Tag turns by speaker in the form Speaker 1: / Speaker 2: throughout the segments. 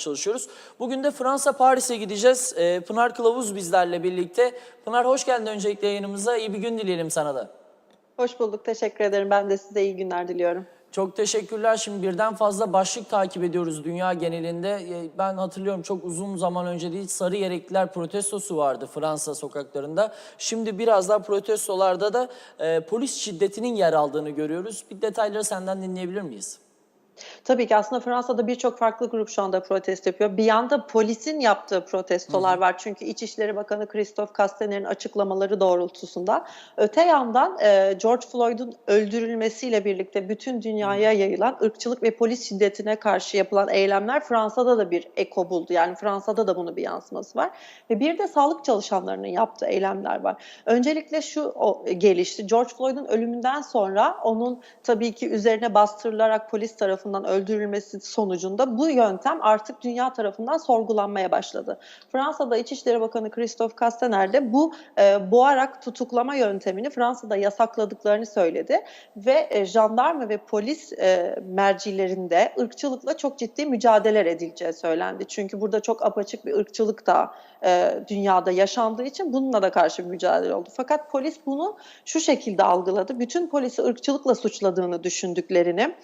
Speaker 1: çalışıyoruz. Bugün de Fransa Paris'e gideceğiz. Ee, Pınar Kılavuz bizlerle birlikte. Pınar hoş geldin öncelikle yayınımıza. İyi bir gün dileyelim sana da.
Speaker 2: Hoş bulduk, teşekkür ederim. Ben de size iyi günler diliyorum.
Speaker 1: Çok teşekkürler. Şimdi birden fazla başlık takip ediyoruz dünya genelinde. Ee, Ben hatırlıyorum çok uzun zaman önce değil sarı yelekliler protestosu vardı Fransa sokaklarında. Şimdi biraz daha protestolarda da e, polis şiddetinin yer aldığını görüyoruz. Bir detayları senden dinleyebilir miyiz?
Speaker 2: Tabii ki aslında Fransa'da birçok farklı grup şu anda protesto yapıyor. Bir yanda polisin yaptığı protestolar var. Çünkü İçişleri Bakanı Christophe Castaner'in açıklamaları doğrultusunda. Öte yandan e, George Floyd'un öldürülmesiyle birlikte bütün dünyaya yayılan ırkçılık ve polis şiddetine karşı yapılan eylemler Fransa'da da bir eko buldu. Yani Fransa'da da bunun bir yansıması var. Ve bir de sağlık çalışanlarının yaptığı eylemler var. Öncelikle şu o, gelişti. George Floyd'un ölümünden sonra onun tabii ki üzerine bastırılarak polis tarafından öldürülmesi sonucunda bu yöntem artık dünya tarafından sorgulanmaya başladı. Fransa'da İçişleri Bakanı Christophe Castaner de bu e, boğarak tutuklama yöntemini Fransa'da yasakladıklarını söyledi ve e, jandarma ve polis e, mercilerinde ırkçılıkla çok ciddi mücadele edileceği söylendi. Çünkü burada çok apaçık bir ırkçılık da e, dünyada yaşandığı için bununla da karşı bir mücadele oldu. Fakat polis bunu şu şekilde algıladı. Bütün polisi ırkçılıkla suçladığını düşündüklerini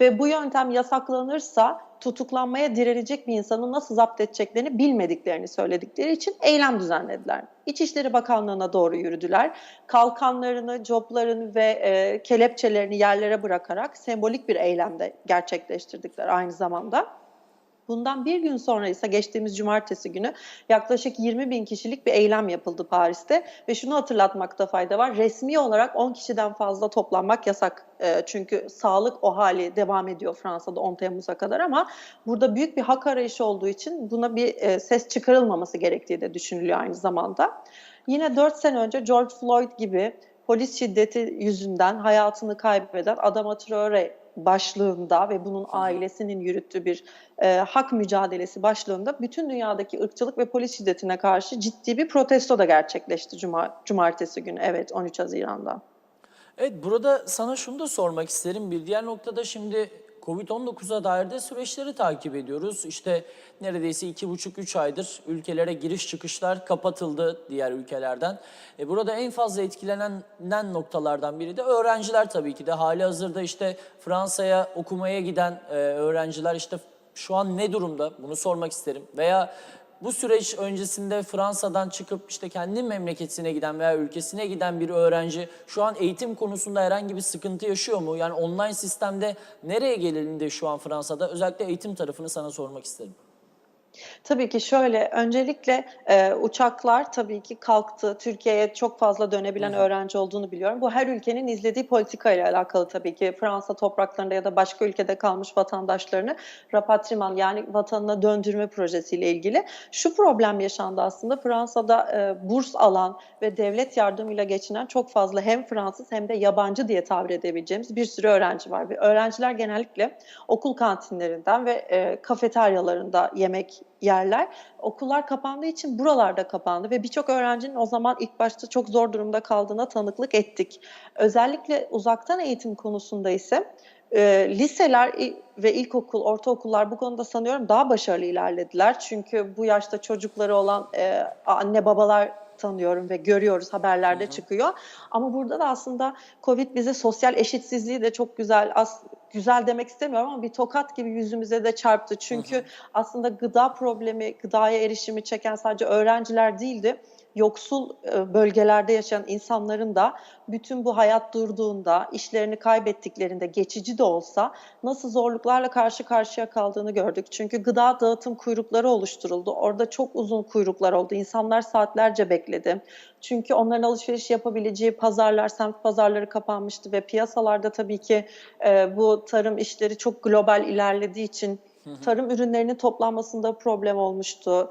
Speaker 2: ve bu yöntem yasaklanırsa tutuklanmaya direnecek bir insanı nasıl zapt edeceklerini bilmediklerini söyledikleri için eylem düzenlediler. İçişleri Bakanlığı'na doğru yürüdüler. Kalkanlarını, coplarını ve e, kelepçelerini yerlere bırakarak sembolik bir eylemde gerçekleştirdikler aynı zamanda. Bundan bir gün sonra ise geçtiğimiz cumartesi günü yaklaşık 20 bin kişilik bir eylem yapıldı Paris'te. Ve şunu hatırlatmakta fayda var. Resmi olarak 10 kişiden fazla toplanmak yasak. E, çünkü sağlık o hali devam ediyor Fransa'da 10 Temmuz'a kadar ama burada büyük bir hak arayışı olduğu için buna bir e, ses çıkarılmaması gerektiği de düşünülüyor aynı zamanda. Yine 4 sene önce George Floyd gibi polis şiddeti yüzünden hayatını kaybeden Adama Traore başlığında ve bunun ailesinin yürüttüğü bir e, hak mücadelesi başlığında bütün dünyadaki ırkçılık ve polis şiddetine karşı ciddi bir protesto da gerçekleşti Cuma, cumartesi günü. Evet 13 Haziran'da.
Speaker 1: Evet burada sana şunu da sormak isterim. Bir diğer noktada şimdi Covid-19'a dair de süreçleri takip ediyoruz. İşte neredeyse iki buçuk üç aydır ülkelere giriş çıkışlar kapatıldı diğer ülkelerden. E burada en fazla etkilenen noktalardan biri de öğrenciler tabii ki de. Hali hazırda işte Fransa'ya okumaya giden e, öğrenciler işte şu an ne durumda bunu sormak isterim. Veya bu süreç öncesinde Fransa'dan çıkıp işte kendi memleketine giden veya ülkesine giden bir öğrenci şu an eğitim konusunda herhangi bir sıkıntı yaşıyor mu? Yani online sistemde nereye gelindi şu an Fransa'da? Özellikle eğitim tarafını sana sormak isterim.
Speaker 2: Tabii ki şöyle, öncelikle e, uçaklar tabii ki kalktı. Türkiye'ye çok fazla dönebilen öğrenci olduğunu biliyorum. Bu her ülkenin izlediği politika ile alakalı tabii ki. Fransa topraklarında ya da başka ülkede kalmış vatandaşlarını rapatriman yani vatanına döndürme projesiyle ilgili. Şu problem yaşandı aslında. Fransa'da e, burs alan ve devlet yardımıyla geçinen çok fazla hem Fransız hem de yabancı diye tabir edebileceğimiz bir sürü öğrenci var. Ve öğrenciler genellikle okul kantinlerinden ve e, kafeteryalarında yemek yerler. Okullar kapandığı için buralarda kapandı ve birçok öğrencinin o zaman ilk başta çok zor durumda kaldığına tanıklık ettik. Özellikle uzaktan eğitim konusunda ise e, liseler ve ilkokul, ortaokullar bu konuda sanıyorum daha başarılı ilerlediler. Çünkü bu yaşta çocukları olan e, anne babalar tanıyorum ve görüyoruz haberlerde hı hı. çıkıyor. Ama burada da aslında Covid bize sosyal eşitsizliği de çok güzel as güzel demek istemiyorum ama bir tokat gibi yüzümüze de çarptı. Çünkü hı hı. aslında gıda problemi, gıdaya erişimi çeken sadece öğrenciler değildi yoksul bölgelerde yaşayan insanların da bütün bu hayat durduğunda, işlerini kaybettiklerinde geçici de olsa nasıl zorluklarla karşı karşıya kaldığını gördük. Çünkü gıda dağıtım kuyrukları oluşturuldu. Orada çok uzun kuyruklar oldu. İnsanlar saatlerce bekledi. Çünkü onların alışveriş yapabileceği pazarlar, semt pazarları kapanmıştı ve piyasalarda tabii ki bu tarım işleri çok global ilerlediği için Tarım ürünlerinin toplanmasında problem olmuştu.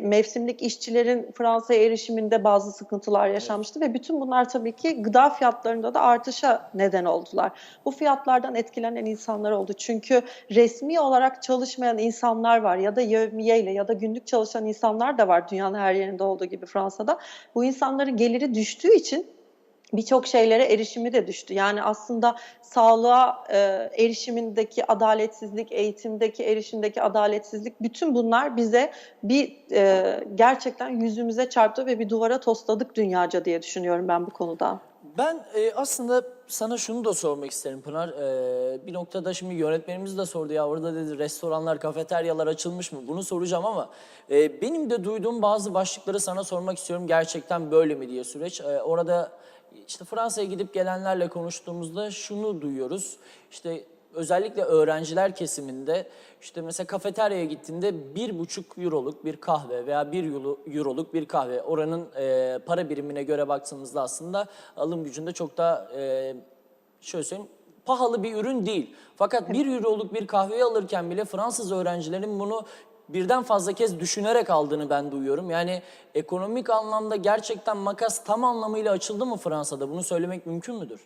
Speaker 2: Mevsimlik işçilerin Fransa'ya erişiminde bazı sıkıntılar yaşanmıştı ve bütün bunlar tabii ki gıda fiyatlarında da artışa neden oldular. Bu fiyatlardan etkilenen insanlar oldu. Çünkü resmi olarak çalışmayan insanlar var ya da yevmiyeyle ya da günlük çalışan insanlar da var dünyanın her yerinde olduğu gibi Fransa'da. Bu insanların geliri düştüğü için birçok şeylere erişimi de düştü. Yani aslında sağlığa e, erişimindeki adaletsizlik, eğitimdeki erişimdeki adaletsizlik bütün bunlar bize bir e, gerçekten yüzümüze çarptı ve bir duvara tosladık dünyaca diye düşünüyorum ben bu konuda.
Speaker 1: Ben e, aslında sana şunu da sormak isterim Pınar. E, bir noktada şimdi yönetmenimiz de sordu ya orada dedi restoranlar, kafeteryalar açılmış mı? Bunu soracağım ama e, benim de duyduğum bazı başlıkları sana sormak istiyorum. Gerçekten böyle mi diye süreç. E, orada işte Fransa'ya gidip gelenlerle konuştuğumuzda şunu duyuyoruz. İşte özellikle öğrenciler kesiminde işte mesela kafeteryaya gittiğinde bir buçuk euroluk bir kahve veya bir euro- euroluk bir kahve oranın e, para birimine göre baktığımızda aslında alım gücünde çok da e, şöyle söyleyeyim pahalı bir ürün değil. Fakat bir euroluk bir kahveyi alırken bile Fransız öğrencilerin bunu birden fazla kez düşünerek aldığını ben duyuyorum. Yani ekonomik anlamda gerçekten makas tam anlamıyla açıldı mı Fransa'da? Bunu söylemek mümkün müdür?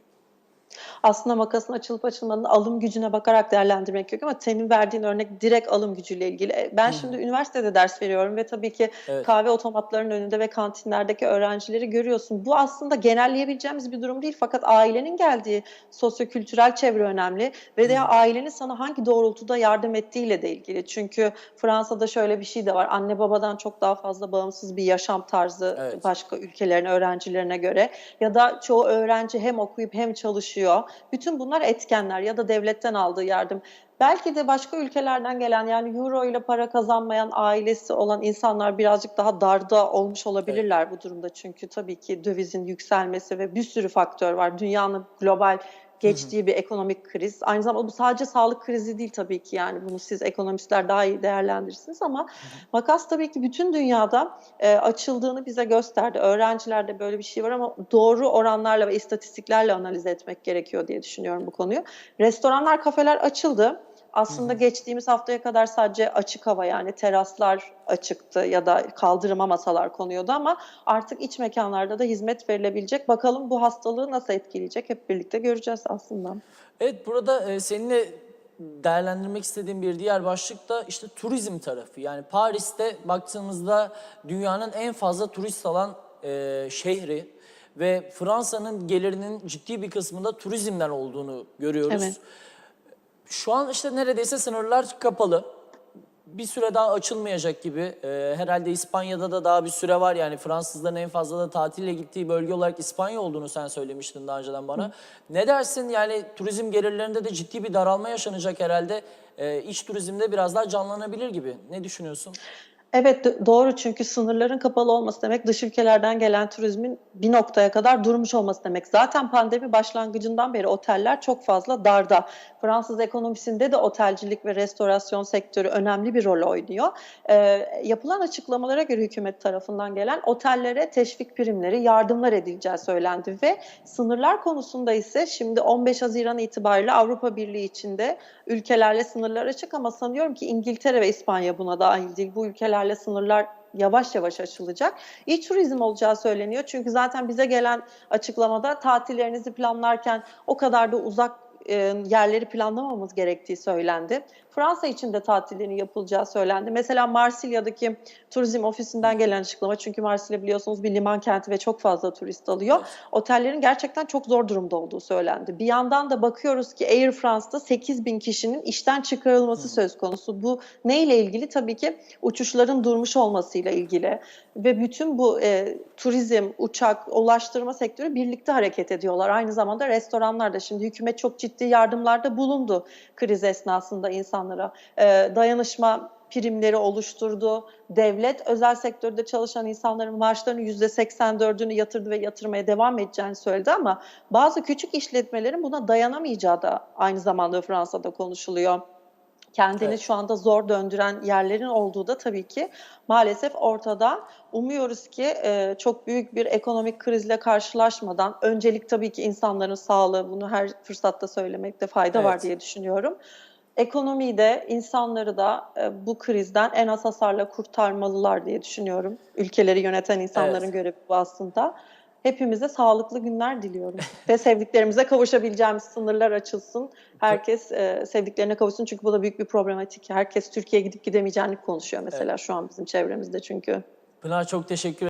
Speaker 2: Aslında makasın açılıp açılmadığını alım gücüne bakarak değerlendirmek gerekiyor ama senin verdiğin örnek direkt alım gücüyle ilgili. E, Ben şimdi üniversitede ders veriyorum ve tabii ki
Speaker 1: Evet.
Speaker 2: kahve otomatlarının önünde ve kantinlerdeki öğrencileri görüyorsun. Bu aslında genelleyebileceğimiz bir durum değil fakat ailenin geldiği sosyokültürel çevre önemli ve de ailenin sana hangi doğrultuda yardım ettiğiyle de ilgili. Çünkü Fransa'da şöyle bir şey de var. Anne babadan çok daha fazla bağımsız bir yaşam tarzı
Speaker 1: Evet.
Speaker 2: başka ülkelerin öğrencilerine göre ya da çoğu öğrenci hem okuyup hem çalışıyor. Bütün bunlar etkenler ya da devletten aldığı yardım. Belki de başka ülkelerden gelen yani euro ile para kazanmayan ailesi olan insanlar birazcık daha darda olmuş olabilirler bu durumda. Çünkü tabii ki dövizin yükselmesi ve bir sürü faktör var. Dünyanın global geçtiği bir ekonomik kriz. Aynı zamanda bu sadece sağlık krizi değil tabii ki yani bunu siz ekonomistler daha iyi değerlendirirsiniz ama makas tabii ki bütün dünyada e, açıldığını bize gösterdi. Öğrencilerde böyle bir şey var ama doğru oranlarla ve istatistiklerle analiz etmek gerekiyor diye düşünüyorum bu konuyu. Restoranlar, kafeler açıldı. Aslında geçtiğimiz haftaya kadar sadece açık hava yani teraslar açıktı ya da kaldırıma masalar konuyordu ama artık iç mekanlarda da hizmet verilebilecek. Bakalım bu hastalığı nasıl etkileyecek hep birlikte göreceğiz aslında.
Speaker 1: Evet burada e, seninle değerlendirmek istediğim bir diğer başlık da işte turizm tarafı. Yani Paris'te baktığımızda dünyanın en fazla turist alan e, şehri ve Fransa'nın gelirinin ciddi bir kısmında turizmden olduğunu görüyoruz.
Speaker 2: Evet.
Speaker 1: Şu an işte neredeyse sınırlar kapalı. Bir süre daha açılmayacak gibi. Ee, herhalde İspanya'da da daha bir süre var. Yani Fransızların en fazla da tatile gittiği bölge olarak İspanya olduğunu sen söylemiştin daha önceden bana. Ne dersin? Yani turizm gelirlerinde de ciddi bir daralma yaşanacak herhalde. Ee, iç turizmde biraz daha canlanabilir gibi. Ne düşünüyorsun?
Speaker 2: Evet doğru çünkü sınırların kapalı olması demek dış ülkelerden gelen turizmin bir noktaya kadar durmuş olması demek. Zaten pandemi başlangıcından beri oteller çok fazla darda. Fransız ekonomisinde de otelcilik ve restorasyon sektörü önemli bir rol oynuyor. Ee, yapılan açıklamalara göre hükümet tarafından gelen otellere teşvik primleri, yardımlar edileceği söylendi ve sınırlar konusunda ise şimdi 15 Haziran itibariyle Avrupa Birliği içinde ülkelerle sınırlar açık ama sanıyorum ki İngiltere ve İspanya buna dahil değil. Bu ülkelerle sınırlar yavaş yavaş açılacak. İç turizm olacağı söyleniyor. Çünkü zaten bize gelen açıklamada tatillerinizi planlarken o kadar da uzak e, yerleri planlamamız gerektiği söylendi. Fransa için de tatillerin yapılacağı söylendi. Mesela Marsilya'daki turizm ofisinden gelen açıklama çünkü Marsilya biliyorsunuz bir liman kenti ve çok fazla turist alıyor.
Speaker 1: Evet.
Speaker 2: Otellerin gerçekten çok zor durumda olduğu söylendi. Bir yandan da bakıyoruz ki Air France'da 8 bin kişinin işten çıkarılması söz konusu. Bu neyle ilgili? Tabii ki uçuşların durmuş olmasıyla ilgili ve bütün bu e, turizm, uçak, ulaştırma sektörü birlikte hareket ediyorlar. Aynı zamanda restoranlar da şimdi hükümet çok ciddi yardımlarda bulundu kriz esnasında insanlara. E, dayanışma primleri oluşturdu. Devlet özel sektörde çalışan insanların maaşlarının %84'ünü yatırdı ve yatırmaya devam edeceğini söyledi ama bazı küçük işletmelerin buna dayanamayacağı da aynı zamanda Fransa'da konuşuluyor kendini
Speaker 1: Evet.
Speaker 2: şu anda zor döndüren yerlerin olduğu da tabii ki maalesef ortada. Umuyoruz ki e, çok büyük bir ekonomik krizle karşılaşmadan öncelik tabii ki insanların sağlığı bunu her fırsatta söylemekte fayda var
Speaker 1: Evet.
Speaker 2: diye düşünüyorum. Ekonomiyi de insanları da e, bu krizden en az hasarla kurtarmalılar diye düşünüyorum. Ülkeleri yöneten insanların
Speaker 1: Evet.
Speaker 2: görevi bu aslında. Hepimize sağlıklı günler diliyorum. Ve sevdiklerimize kavuşabileceğimiz sınırlar açılsın. Herkes e, sevdiklerine kavuşsun çünkü bu da büyük bir problematik. Herkes Türkiye'ye gidip gidemeyeceğini konuşuyor mesela şu an bizim çevremizde çünkü.
Speaker 1: Pınar çok teşekkür